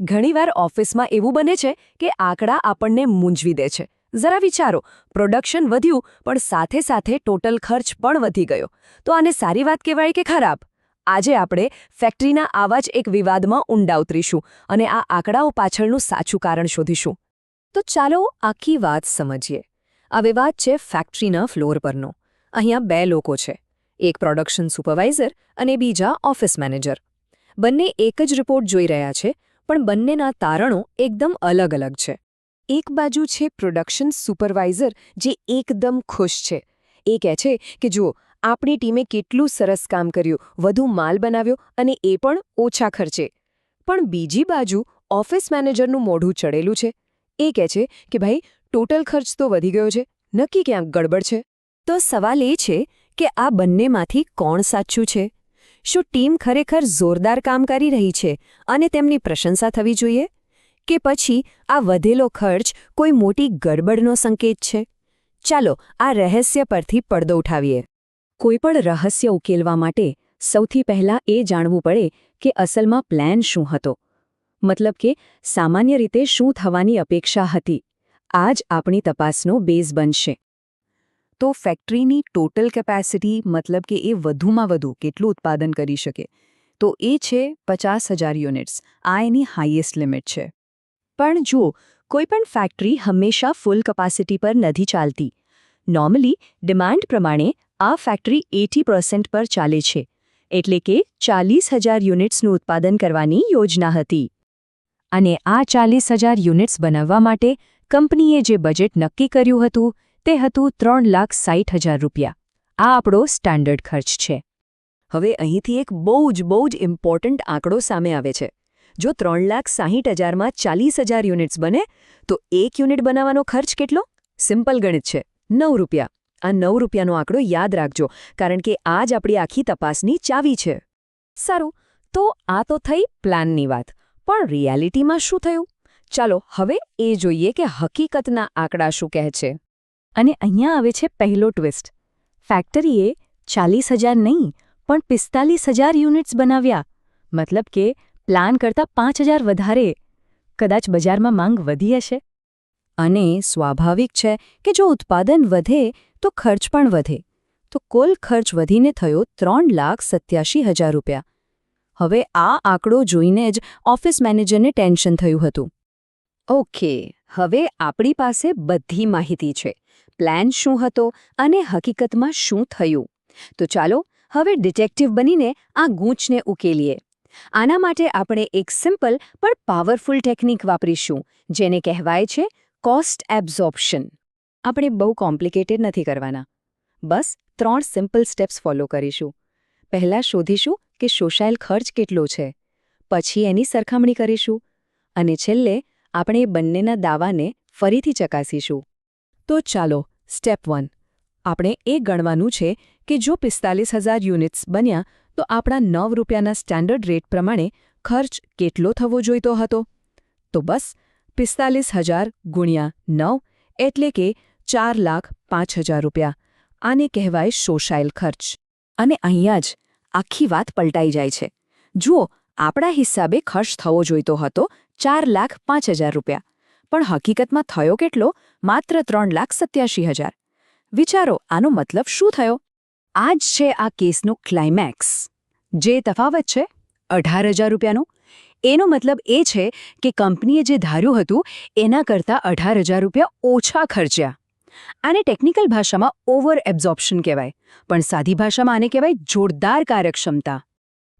ઘણીવાર ઓફિસમાં એવું બને છે કે આંકડા આપણને મૂંઝવી દે છે. જરા વિચારો પ્રોડક્શન વધ્યું, પણ સાથે સાથે ટોટલ ખર્ચ પણ વધી ગયો. તો આને સારી વાત કહેવાય કે ખરાબ? આજે આપણે ફેક્ટરીના આવા જ એક વિવાદમાં ઊંડા ઉતરીશું અને આ આંકડાઓ પાછળનું સાચું કારણ શોધીશું. તો ચાલો આખી વાત સમજીએ. આ વિવાદ છે ફેક્ટરીના ફ્લોર પરનો. અહીંયા બે લોકો છે. એક પ્રોડક્શન સુપરવાઇઝર અને બીજા ઓફિસ મેનેજર બંને એક જ રિપોર્ટ જોઈ રહ્યા છે પણ બંનેના તારણો એકદમ અલગ અલગ છે. એક બાજુ છે પ્રોડક્શન સુપરવાઇઝર જે એકદમ ખુશ છે. એ કહે છે કે જુઓ, આપણી ટીમે કેટલું સરસ કામ કર્યું, વધુ માલ બનાવ્યો અને એ પણ ઓછા ખર્ચે. પણ બીજી બાજુ ઓફિસ મેનેજરનું મોઢું ચડેલું છે. એ કહે છે કે ભાઈ, ટોટલ ખર્ચ તો વધી ગયો છે, નક્કી ક્યાંક ગડબડ છે. તો સવાલ એ છે કે આ બંનેમાંથી કોણ સાચું છે? શું ટીમ ખરેખર જોરદાર કામ કરી રહી છે અને તેમની પ્રશંસા થવી જોઈએ? કે પછી આ વધેલો ખર્ચ કોઈ મોટી ગડબડનો સંકેત છે? ચાલો આ રહસ્ય પરથી પડદો ઉઠાવીએ. કોઈપણ રહસ્ય ઉકેલવા માટે સૌથી પહેલાં એ જાણવું પડે કે અસલમાં પ્લાન શું હતો. મતલબ કે સામાન્ય રીતે શું થવાની અપેક્ષા હતી. આ જ આપણી તપાસનો બેઝ બનશે. તો ફેક્ટરીની ટોટલ કેપેસિટી મતલબ કે એ વધુમાં વધુ કેટલું ઉત્પાદન કરી શકે? તો એ છે પચાસ હજાર યુનિટ્સ આ એની હાઈએસ્ટ લિમિટ છે. પણ જો કોઈપણ ફેક્ટરી હંમેશા ફૂલ કપાસિટી પર નથી ચાલતી. નોર્મલી ડિમાન્ડ પ્રમાણે આ ફેક્ટરી એટી પર્સન્ટ પર ચાલે છે. એટલે કે ચાલીસ હજાર યુનિટ્સનું ઉત્પાદન કરવાની યોજના હતી. અને આ ચાલીસ હજાર યુનિટ્સ બનાવવા માટે કંપનીએ જે બજેટ નક્કી કર્યું હતું તે હતું ત્રણ લાખ સાઠ હજાર રૂપિયા. આ આપણો સ્ટાન્ડર્ડ ખર્ચ છે. હવે અહીંથી એક બહુ જ બહુ જ ઇમ્પોર્ટન્ટ આંકડો સામે આવે છે. જો ત્રણ લાખ સાહીઠ હજારમાં ચાલીસ હજાર યુનિટ્સ બને, તો એક યુનિટ બનાવવાનો ખર્ચ કેટલો? સિમ્પલ ગણિત છે. નવ રૂપિયા. આ નવ રૂપિયાનો આંકડો યાદ રાખજો, કારણ કે આ જ આપણી આખી તપાસની ચાવી છે. સારું, તો આ તો થઈ પ્લાનની વાત. પણ રિયાલિટીમાં શું થયું? ચાલો, હવે એ જોઈએ કે હકીકતના આંકડા શું કહે છે. અને અહીંયા આવે છે પહેલો ટ્વિસ્ટ. ફેક્ટરીએ ચાલીસ હજાર નહીં, પણ પિસ્તાલીસ હજાર યુનિટ્સ બનાવ્યા. મતલબ કે પ્લાન કરતાં પાંચ હજાર વધારે. કદાચ બજારમાં માંગ વધી હશે. અને સ્વાભાવિક છે કે જો ઉત્પાદન વધે, તો ખર્ચ પણ વધે. તો કુલ ખર્ચ વધીને થયો ત્રણ લાખ સત્યાશી હજાર રૂપિયા. હવે આ આંકડો જોઈને જ ઓફિસ મેનેજરને ટેન્શન થયું હતું. ઓકે, હવે આપણી પાસે બધી માહિતી છે. પ્લાન શું હતો અને હકીકતમાં શું થયું? તો ચાલો હવે ડિટેક્ટિવ બનીને આ ગૂંચને ઉકેલીએ. આના માટે આપણે એક સિમ્પલ પણ પાવરફુલ ટેકનિક વાપરીશું, જેને કહેવાય છે કોસ્ટ એબ્ઝોર્પ્શન આપણે બહુ કોમ્પ્લિકેટેડ નથી કરવાના. બસ ત્રણ સિમ્પલ સ્ટેપ્સ ફોલો કરીશું. પહેલાં શોધીશું કે શોષાયેલ ખર્ચ કેટલો છે, પછી એની સરખામણી કરીશું, અને છેલ્લે આપણે બંનેના દાવાને ફરીથી ચકાસીશું. તો ચાલો સ્ટેપ વન આપણે એ ગણવાનું છે કે જો પિસ્તાલીસ હજાર યુનિટ્સ બન્યા, તો આપણા નવ રૂપિયાના સ્ટાન્ડર્ડ રેટ પ્રમાણે ખર્ચ કેટલો થવો જોઈતો હતો? તો બસ, પિસ્તાલીસ હજાર ગુણ્યા નવ એટલે કે ચાર લાખ પાંચ હજાર રૂપિયા. આને કહેવાય શોષાયેલ ખર્ચ. અને અહીંયા જ આખી વાત પલટાઈ જાય છે. જુઓ, આપણા હિસાબે ખર્ચ થવો જોઈતો હતો ચાર લાખ પાંચ હજાર રૂપિયા. પણ હકીકતમાં થયો કેટલો? માત્ર ત્રણ લાખ સત્યાશી હજાર. વિચારો, આનો મતલબ શું થયો? આ જ છે આ કેસનું ક્લાઇમેક્સ જે તફાવત છે? અઢાર હજાર રૂપિયાનો? એનો મતલબ એ છે કે કંપનીએ જે ધાર્યું હતું, એના કરતાં અઢાર હજાર રૂપિયા ઓછા ખર્ચ્યા. આને ટેકનિકલ ભાષામાં ઓવર એબ્ઝોર્પ્શન કહેવાય, પણ સાદી ભાષામાં આને કહેવાય જોરદાર કાર્યક્ષમતા.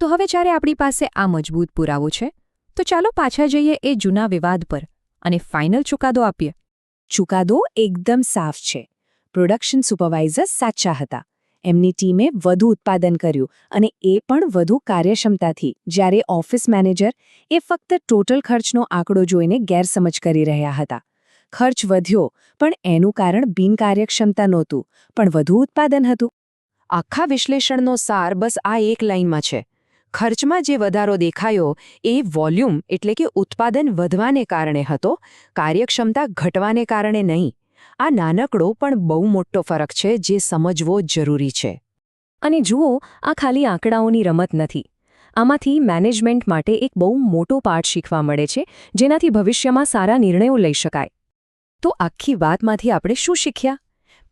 તો હવે જ્યારે આપણી પાસે આ મજબૂત પુરાવો છે, તો ચાલો પાછા જઈએ એ જૂના વિવાદ પર. અને ફાઇનલ ચુકાદો આપીએ. ચુકાદો એકદમ સાફ છે. પ્રોડક્શન સુપરવાઇઝર સાચા હતા. એમની ટીમે વધુ ઉત્પાદન કર્યું અને એ પણ વધુ કાર્યક્ષમતાથી, જ્યારે ઓફિસ મેનેજર એ ફક્ત ટોટલ ખર્ચનો આંકડો જોઈને ગેરસમજ કરી રહ્યા હતા. ખર્ચ વધ્યો, પણ એનું કારણ બિનકાર્યક્ષમતા નહોતું, પણ વધુ ઉત્પાદન હતું. આખા વિશ્લેષણનો સાર બસ આ એક લાઇનમાં છે. ખર્ચમાં જે વધારો દેખાયો એ વોલ્યુમ એટલે કે ઉત્પાદન વધવાને કારણે હતો, કાર્યક્ષમતા ઘટવાને કારણે નહીં. આ નાનકડો પણ બહુ મોટો ફરક છે જે સમજવો જરૂરી છે. અને જુઓ, આ ખાલી આંકડાઓની રમત નથી. આમાંથી મેનેજમેન્ટ માટે એક બહુ મોટો પાઠ શીખવા મળે છે, જેનાથી ભવિષ્યમાં સારા નિર્ણયો લઈ શકાય. તો આખી વાતમાંથી આપણે શું શીખ્યા?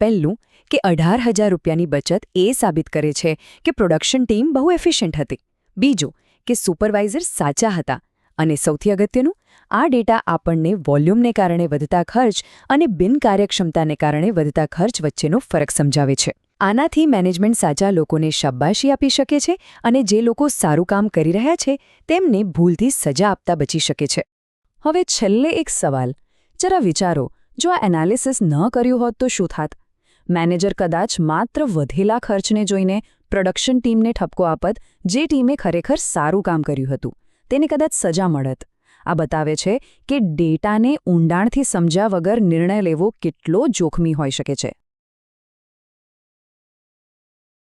પહેલું, કે અઢાર હજાર રૂપિયાની બચત એ સાબિત કરે છે કે પ્રોડક્શન ટીમ બહુ એફિશિયન્ટ હતી. બીજું કે સુપરવાઇઝર સાચા હતા અને સૌથી અગત્યનું, આ ડેટા આપણને વોલ્યુમને કારણે વધતા ખર્ચ અને બિનકાર્યક્ષમતાને કારણે વધતા ખર્ચ વચ્ચેનો ફરક સમજાવે છે. આનાથી મેનેજમેન્ટ સાચા લોકોને શાબાશી આપી શકે છે અને જે લોકો સારું કામ કરી રહ્યા છે તેમને ભૂલથી સજા આપતા બચી શકે છે. હવે છેલ્લે એક સવાલ. જરા વિચારો, જો આ એનાલિસિસ ન કર્યું હોત તો શું થાત? મેનેજર કદાચ માત્ર વધેલા ખર્ચને જોઈને પ્રોડક્શન ટીમને ઠપકો આપત, જે ટીમે ખરેખર સારું કામ કર્યું હતું. તેને કદાચ સજા મળત. આ બતાવે છે કે ડેટાને ઊંડાણથી સમજ્યા વગર નિર્ણય લેવો કેટલો જોખમી હોઈ શકે છે.